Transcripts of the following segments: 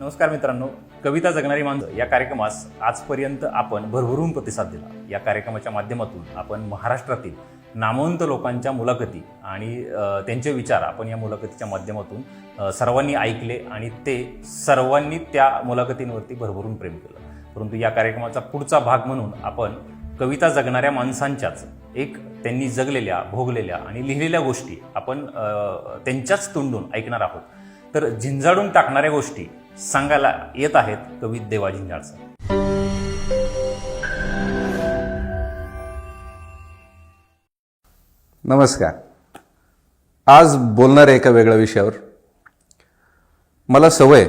नमस्कार मित्रांनो कविता जगणारी माणसं. या कार्यक्रमास आजपर्यंत आपण भरभरून प्रतिसाद दिला. या कार्यक्रमाच्या माध्यमातून आपण महाराष्ट्रातील नामवंत लोकांच्या मुलाखती आणि त्यांचे विचार आपण या मुलाखतीच्या माध्यमातून सर्वांनी ऐकले आणि ते सर्वांनी त्या मुलाखतींवरती भरभरून प्रेम केलं. परंतु या कार्यक्रमाचा पुढचा भाग म्हणून आपण कविता जगणाऱ्या माणसांच्याच एक त्यांनी जगलेल्या भोगलेल्या आणि लिहिलेल्या गोष्टी आपण त्यांच्याच तोंडून ऐकणार आहोत. तर झिंजाडून टाकणाऱ्या गोष्टी सांगायला येत आहेत कवी देवा झिंजाडचा नमस्कार. आज बोलणार आहे एका वेगळ्या विषयावर. मला सवय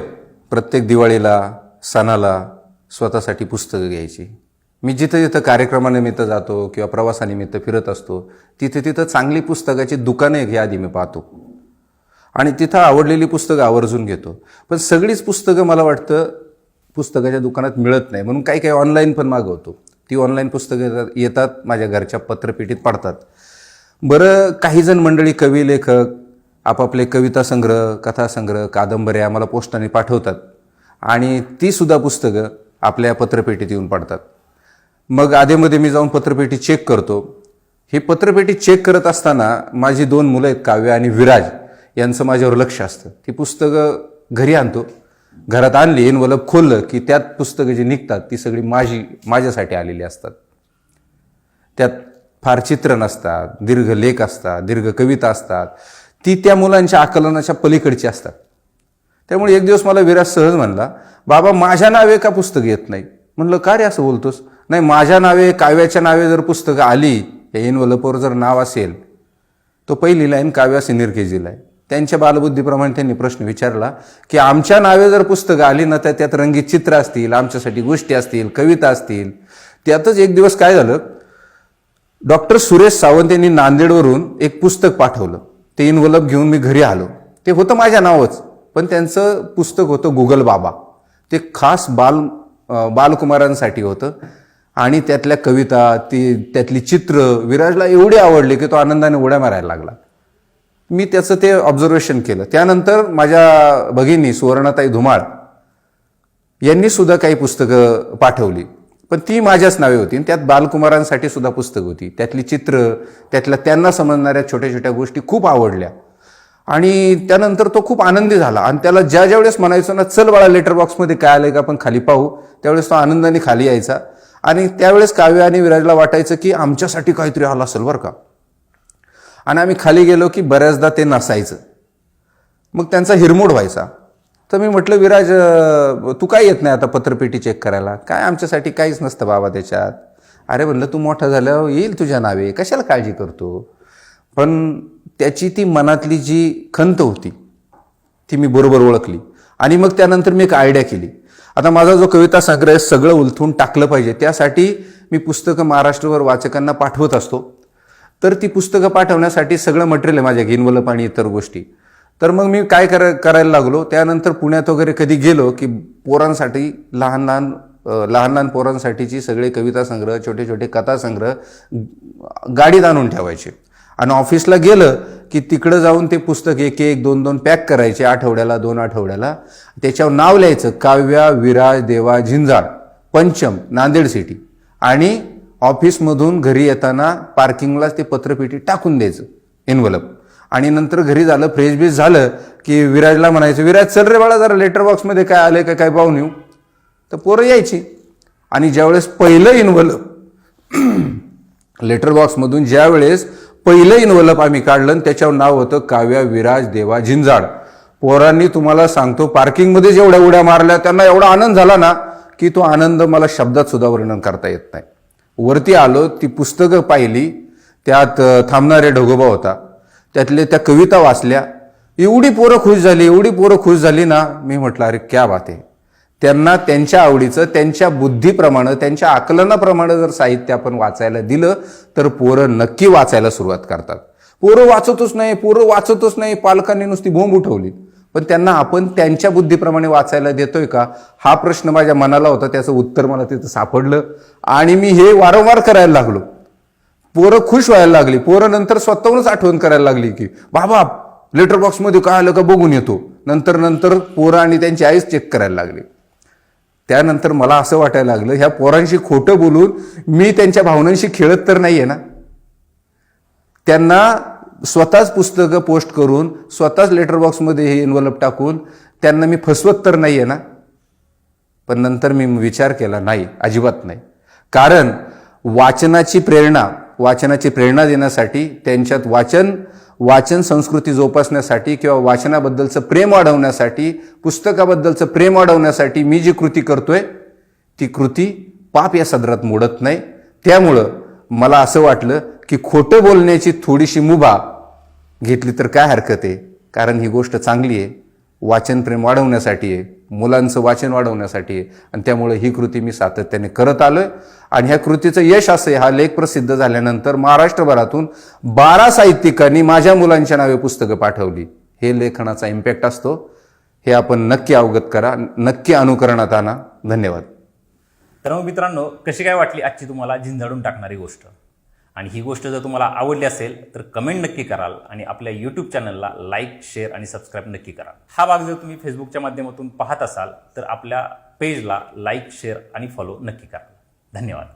प्रत्येक दिवाळीला सणाला स्वतःसाठी पुस्तकं घ्यायची. मी जिथं जिथं कार्यक्रमानिमित्त जातो किंवा प्रवासानिमित्त फिरत असतो तिथे तिथं चांगली पुस्तकाची दुकानं एक आधी मी पाहतो. आणि तिथं आवडलेली पुस्तकं आवर्जून घेतो. पण सगळीच पुस्तकं मला वाटतं पुस्तकाच्या दुकानात मिळत नाही. म्हणून काही काही ऑनलाईन पण मागवतो. ती ऑनलाईन पुस्तकं येतात- येतात माझ्या घरच्या पत्रपेटीत पडतात. बरं काही जण मंडळी कवी लेखक आपापले कविता संग्रह कथासंग्रह कादंबऱ्या मला पोस्टाने पाठवतात. आणि तीसुद्धा पुस्तकं आपल्या पत्रपेटीत येऊन पडतात. मग आधेमध्ये मी जाऊन पत्रपेटी चेक करतो. ही पत्रपेटी चेक करत असताना माझी दोन मुलं आहेत काव्य आणि विराज. यांचं माझ्यावर लक्ष असतं. ती पुस्तकं घरी आणतो. घरात आणली एनवलप खोललं की त्यात पुस्तकं जी निघतात ती सगळी माझी माझ्यासाठी आलेली असतात. त्यात फार चित्र नसतात दीर्घ लेख असतात दीर्घ कविता असतात. ती त्या मुलांच्या आकलनाच्या पलीकडची असतात. त्यामुळे एक दिवस मला विराज सहज म्हणला बाबा माझ्या नावे का पुस्तक येत नाही? म्हणलं का रे असं बोलतोस? नाही माझ्या नावे काव्याच्या नावे जर पुस्तकं आली या एनवलपवर जर नाव असेल तो पहिली लाईन काव्या सिनियर आहे. त्यांच्या बालबुद्धीप्रमाणे त्यांनी प्रश्न विचारला की आमच्या नावे जर पुस्तकं आली ना तर त्यात रंगीत चित्र असतील आमच्यासाठी गोष्टी असतील कविता असतील. त्यातच एक दिवस काय झालं? डॉक्टर सुरेश सावंत यांनी नांदेडवरून एक पुस्तक पाठवलं. ते इन्व्हलप घेऊन मी घरी आलो. ते होतं माझ्या नावच पण त्यांचं पुस्तक होतं गुगल बाबा. ते खास बाल बालकुमारांसाठी होतं. आणि त्यातल्या कविता ती त्यातली चित्र विराजला एवढी आवडली की तो आनंदाने उड्या मारायला लागला. मी त्याचं ते ऑब्झर्वेशन केलं. त्यानंतर माझ्या भगिनी सुवर्णाताई धुमाळ यांनी सुद्धा काही पुस्तकं पाठवली. पण ती माझ्याच नावे होती आणि त्यात बालकुमारांसाठी सुद्धा पुस्तकं होती. त्यातली चित्र त्यातल्या त्यांना समजणाऱ्या छोट्या छोट्या गोष्टी खूप आवडल्या. आणि त्यानंतर तो खूप आनंदी झाला. आणि त्याला ज्या ज्या वेळेस म्हणायचो ना चल बाळा लेटर बॉक्समध्ये काय आलं का आपण खाली पाहू. त्यावेळेस तो आनंदाने खाली यायचा. आणि त्यावेळेस काव्य आणि विराजला वाटायचं की आमच्यासाठी काहीतरी आलं असेल बरं का. आणि आम्ही खाली गेलो की बऱ्याचदा ते नसायचं. मग त्यांचा हिरमोड व्हायचा. तर मी म्हटलं विराज तू काय येत नाही आता पत्रपेटी चेक करायला? काय आमच्यासाठी काहीच नसतं बाबा त्याच्यात. अरे म्हणलं तू मोठा झाल्यावर येईल तुझ्या नावे. कशाला काळजी करतो? पण त्याची ती मनातली जी खंत होती ती मी बरोबर ओळखली. आणि मग त्यानंतर मी एक आयडिया केली. आता माझा जो कविता संग्रह आहे, सगळं उलथून टाकलं पाहिजे. त्यासाठी मी पुस्तकं महाराष्ट्रभर वाचकांना पाठवत असतो. तर ती पुस्तकं पाठवण्यासाठी सगळं मटेरियल आहे माझ्या गिनवलप आणि इतर गोष्टी. तर मग मी काय करा करायला लागलो? त्यानंतर पुण्यात वगैरे कधी गेलो की पोरांसाठी लहान लहान लहान लहान पोरांसाठीची सगळे कविता संग्रह छोटे छोटे कथा संग्रह गाडीत आणून ठेवायचे. आणि ऑफिसला गेलं की तिकडं जाऊन ते पुस्तक एक एक दोन दोन पॅक करायचे आठवड्याला दोन आठवड्याला. त्याच्यावर नाव लिहायचं काव्या विराज देवा झिंजाळ पंचम नांदेड सिटी आणि ऑफिसमधून घरी येताना पार्किंगलाच ते पत्रपेटी टाकून द्यायचं एनवलप आणि नंतर घरी झालं फ्रेश बीस झालं की विराजला म्हणायचं विराज चल रे बाळा जरा लेटर बॉक्समध्ये काय आलं का काय पाहून येऊ. तर पोरं यायची. आणि ज्यावेळेस पहिलं इन्व्हलप लेटर बॉक्समधून ज्यावेळेस पहिलं इन्व्हलप आम्ही काढलं आणि त्याच्यावर नाव होतं काव्या विराज देवा झिंजाड. पोरांनी तुम्हाला सांगतो पार्किंगमध्ये जेवढ्या उड्या मारल्या त्यांना एवढा आनंद झाला ना की तो आनंद मला शब्दात सुद्धा वर्णन करता येत नाही. वरती आलो ती पुस्तकं पाहिली त्यात थांबणारे ढोगोबा होता. त्यातले त्या कविता वाचल्या. एवढी पोरं खुश झाली एवढी पोरं खुश झाली ना मी म्हटलं अरे क्या बात आहे त्यांना त्यांच्या आवडीचं त्यांच्या बुद्धीप्रमाणे त्यांच्या आकलनाप्रमाणे जर साहित्य आपण वाचायला दिलं तर पोरं नक्की वाचायला सुरुवात करतात. पोरं वाचतच नाही पोरं वाचतच नाही पालकांनी नुसती बोंब उठवली पण त्यांना आपण त्यांच्या बुद्धीप्रमाणे वाचायला देतोय का? हा प्रश्न माझ्या मनाला होता त्याचं उत्तर मला तिथं सापडलं. आणि मी हे वारंवार करायला लागलो. पोरं खुश व्हायला लागली. पोरं नंतर स्वतःहूनच आठवण करायला लागली की बाबा लेटर बॉक्समध्ये काय आलं का बघून येतो. नंतर नंतर पोरं आणि त्यांची आईच चेक करायला लागली. त्यानंतर मला असं वाटायला लागलं ह्या पोरांशी खोटं बोलून मी त्यांच्या भावनांशी खेळत तर नाही आहे ना? त्यांना स्वतःच पुस्तकं पोस्ट करून स्वतःच लेटर बॉक्समध्ये हे इन्व्हलप टाकून त्यांना मी फसवत तर नाही आहे ना? पण नंतर मी विचार केला नाही अजिबात नाही. कारण वाचनाची प्रेरणा वाचनाची प्रेरणा देण्यासाठी त्यांच्यात वाचन वाचन संस्कृती जोपासण्यासाठी किंवा वाचनाबद्दलचं प्रेम वाढवण्यासाठी पुस्तकाबद्दलचं प्रेम वाढवण्यासाठी मी जी कृती करतोय ती कृती पाप या सदरात मोडत नाही. त्यामुळं मला असं वाटलं की खोटं बोलण्याची थोडीशी मुभा घेतली तर काय हरकत आहे? कारण ही गोष्ट चांगली आहे. वाचनप्रेम वाढवण्यासाठी आहे. मुलांचं वाचन वाढवण्यासाठी आहे. आणि त्यामुळे ही कृती मी सातत्याने करत आलो आहे आणि ह्या कृतीचं यश असं आहे. हा लेख प्रसिद्ध झाल्यानंतर महाराष्ट्रभरातून बारा साहित्यिकांनी माझ्या मुलांच्या नावे पुस्तकं पाठवली. हे लेखनाचा इम्पॅक्ट असतो. हे आपण नक्की अवगत करा. नक्की अनुकरणात आणा. धन्यवाद. तर मग मित्रांनो कशी काय वाटली आजची तुम्हाला झिंजाडून टाकणारी गोष्ट? आणि ही गोष्ट जर तुम्हाला आवडली असेल तर कमेंट नक्की कराल आणि आपल्या यूट्यूब चॅनलला लाईक शेअर आणि सबस्क्राईब नक्की कराल हा भाग जर तुम्ही फेसबुकच्या माध्यमातून पाहत असाल तर आपल्या पेजला लाईक शेअर आणि फॉलो नक्की करा. धन्यवाद.